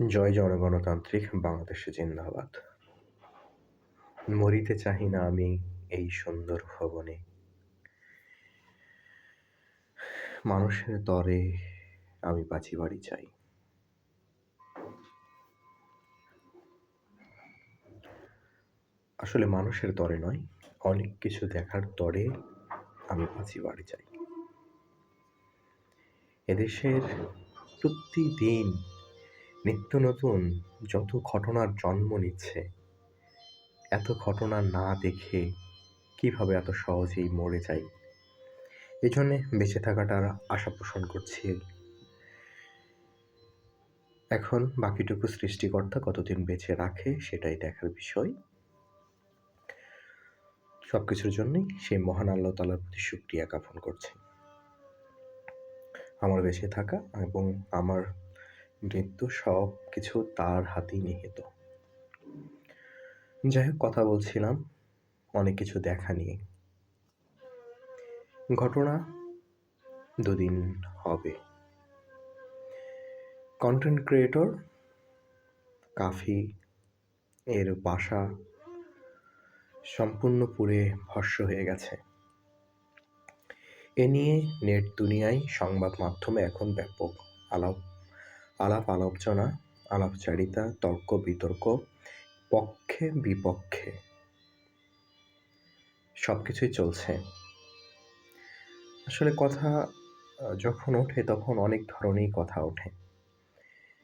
জয় জনগণতান্ত্রিক বাংলাদেশে জিন্দাবাদ। মরিতে চাহি না আমি এই সুন্দর ভবনে। মানুষের তরে আমি বাঁচি বাড়ি চাই। আসলে মানুষের তরে নয়, অনেক কিছু দেখার তরে আমি বাঁচি বাড়ি চাই। এদেশের প্রতিদিন নিত্য নতুন যত ঘটনার জন্ম নিচ্ছে, এত ঘটনা না দেখে কীভাবে এত সহজেই মরে যাই? এই জন্যে বেঁচে থাকাটার আশা পোষণ করছি। এখন বাকিটুকু সৃষ্টিকর্তা কতদিন বেঁচে রাখে সেটাই দেখার বিষয়। সব কিছুর জন্যই সেই মহান আল্লাহ তালার প্রতি সুক্রিয়া জ্ঞাপন করছি। আমার বেঁচে থাকা এবং আমার মৃত্যু সব কিছু তার হাতেই নিহিত। যাই হোক কথা বলছিলাম, অনেক কিছু দেখা নিয়ে। ঘটনা দুদিন হবে। কন্টেন্ট ক্রিয়েটর কাফি এর বাসা সম্পূর্ণ পুড়ে ভস্য হয়ে গেছে। এ নিয়ে নেট দুনিয়ায় সংবাদ মাধ্যমে এখন ব্যাপক আলাপ আলাপ আলোচনা, আলাপচারিতা, তর্ক, বিতর্ক, পক্ষে, বিপক্ষে। সব কিছুই চলছে। আসলে কথা যখন ওঠে তখন অনেক ধরনেরই কথা ওঠে।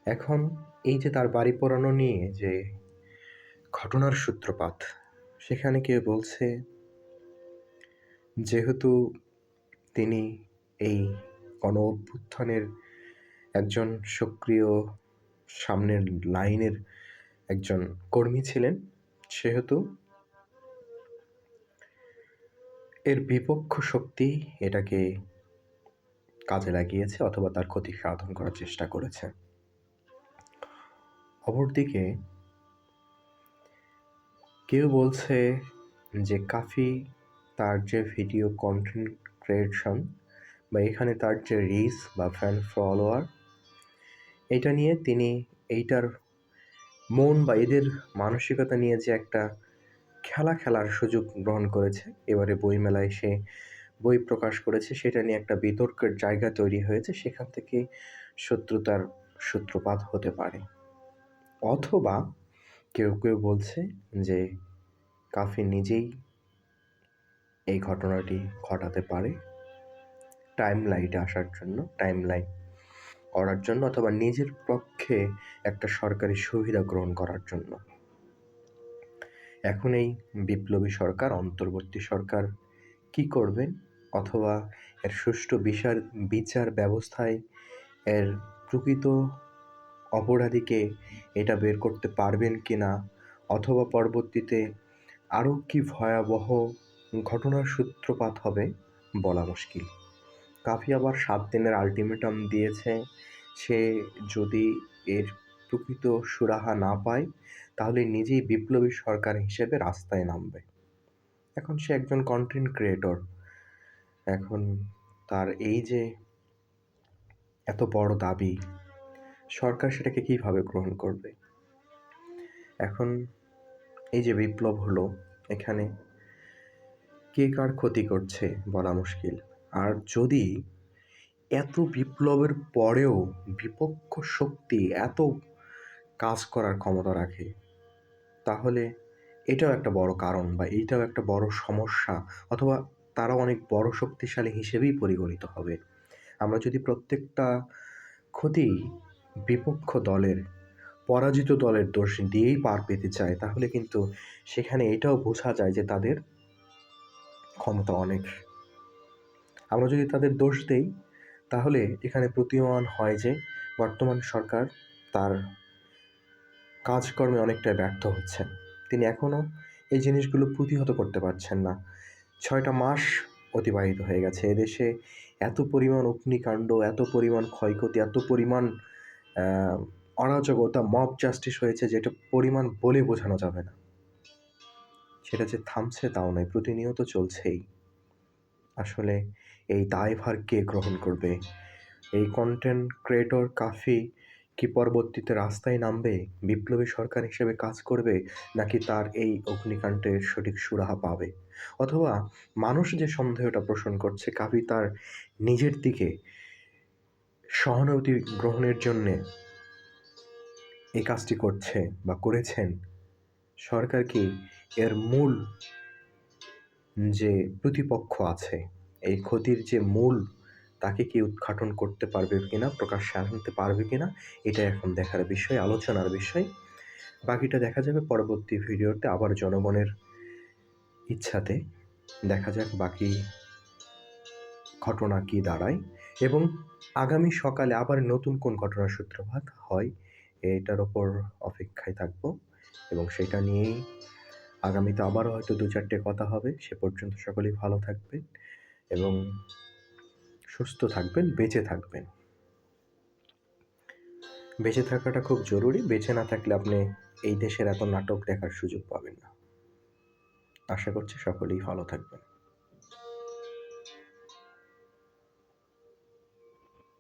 এখন এই যে তার বাড়ি পোড়ানো নিয়ে যে ঘটনার সূত্রপাত, সেখানে কেউ বলছে, যেহেতু তিনি এই গণ অভ্যুত্থানের একজন সক্রিয় সামনের লাইনের একজন কর্মী ছিলেন, সেহেতু এর বিপক্ষ শক্তি এটাকে কাজে লাগিয়েছে অথবা তার ক্ষতি সাধন করার চেষ্টা করেছে। অপরদিকে কেউ বলছে যে কাফি তার যে ভিডিও কন্টেন্ট ক্রিয়েশন বা এখানে তার যে রিস বা ফ্যান ফলোয়ার এটা নিয়ে তিনি এইটার মন বা এদের মানসিকতা নিয়ে যে একটা খেলা খেলার সুযোগ গ্রহণ করেছে, এবারে বইমেলায় সে বই প্রকাশ করেছে, সেটা নিয়ে একটা বিতর্কের জায়গা তৈরি হয়েছে, সেখান থেকে শত্রুতার সূত্রপাত হতে পারে। অথবা কেউ কেউ বলছে যে কাফি নিজেই এই ঘটনাটি ঘটাতে পারে। টাইম লাইটে আসার জন্য টাইম লাইন করার জন্য অথবা নিজের পক্ষে একটা সরকারি সুবিধা গ্রহণ করার জন্য। এখন এই বিপ্লবী সরকার, অন্তর্বর্তী সরকার কি করবেন? অথবা এর সুষ্ঠু বিচার বিচার ব্যবস্থায় এর প্রকৃত অপরাধীকে এটা বের করতে পারবেন কি না অথবা পরবর্তীতে আরও কি ভয়াবহ ঘটনার সূত্রপাত হবে বলা মুশকিল। কাফি আবার সাত দিনের আলটিমেটাম দিয়েছে। সে যদি এর প্রকৃত সুরাহা না পায়, তাহলে নিজেই বিপ্লবী সরকার হিসেবে রাস্তায় নামবে। এখন সে একজন কন্টেন্ট ক্রিয়েটর এখন তার এই যে এত বড় দাবি, সরকার সেটাকে কীভাবে গ্রহণ করবে? এখন এই যে বিপ্লব হলো, এখানে কে কার ক্ষতি করছে বলা মুশকিল। আর যদি এত বিপ্লবের পরেও বিপক্ষ শক্তি এত কাজ করার ক্ষমতা রাখে, তাহলে এটাও একটা বড় কারণ বা এইটাও একটা বড় সমস্যা অথবা তারা অনেক বড় শক্তিশালী হিসেবেই পরিগণিত হবে। আমরা যদি প্রত্যেকটা ক্ষতি বিপক্ষ দলের, পরাজিত দলের দোষ দিয়েই পার পেতে চায়, তাহলে কিন্তু সেখানে এটাও বোঝা যায় যে তাদের ক্ষমতা অনেক আমরা যদি তাদের দোষ দেই, তাহলে এখানে প্রতীয়মান হয় যে বর্তমান সরকার তার কাজকর্মে অনেকটাই ব্যর্থ হচ্ছেন। তিনি এখনও এই জিনিসগুলো প্রতিহত করতে পারছেন না। ছয়টা মাস অতিবাহিত হয়ে গেছে। এদেশে এত পরিমাণ অগ্নিকাণ্ড, এত পরিমাণ ক্ষয়ক্ষতি, এত পরিমাণ অরাজকতা মব জাস্টিস হয়েছে যেটা পরিমাণ বলে বোঝানো যাবে না। সেটা যে থামছে তাও নয়, প্রতিনিয়ত চলছেই। আসলে এই দায়ভার কে গ্রহণ করবে? এই কন্টেন্ট ক্রিয়েটর কাফি কি পরবর্তীতে রাস্তায় নামবে? বিপ্লবী সরকার হিসেবে কাজ করবে নাকি তার এই অগ্নিকাণ্ডের সঠিক সুরাহা পাবে? অথবা মানুষ যে সন্দেহটা পোষণ করছে কাফি তার নিজের দিকে সহানুভূতি গ্রহণের জন্যে এই কাজটি করছে বা করেছেন, সরকার কি এর মূল যে প্রতিপক্ষ আছে? এই ক্ষতির যে মূল, তাকে কি উদ্ঘাটন করতে পারবে কিনা প্রকাশ্যে আনতে পারবে কিনা এটা এখন দেখার বিষয়, আলোচনার বিষয়। বাকিটা দেখা যাবে পরবর্তী ভিডিওতে আবার জনগণের ইচ্ছাতে। দেখা যাক বাকি ঘটনা কি দাঁড়ায় এবং আগামী সকালে আবার নতুন কোন ঘটনার সূত্রপাত হয়, এটার ওপর অপেক্ষায় থাকব এবং সেটা নিয়েই আগামীতে আবারও হয়তো দু চারটে কথা হবে। সে পর্যন্ত সকলেই ভালো থাকবেন। এবং সুস্থ থাকবেন, বেঁচে থাকবেন। বেঁচে থাকাটা খুব জরুরি, বেঁচে না থাকলে আপনি এই দেশের এত নাটক দেখার সুযোগ পাবেন না। আশা করছি সকলেই ভালো থাকবেন।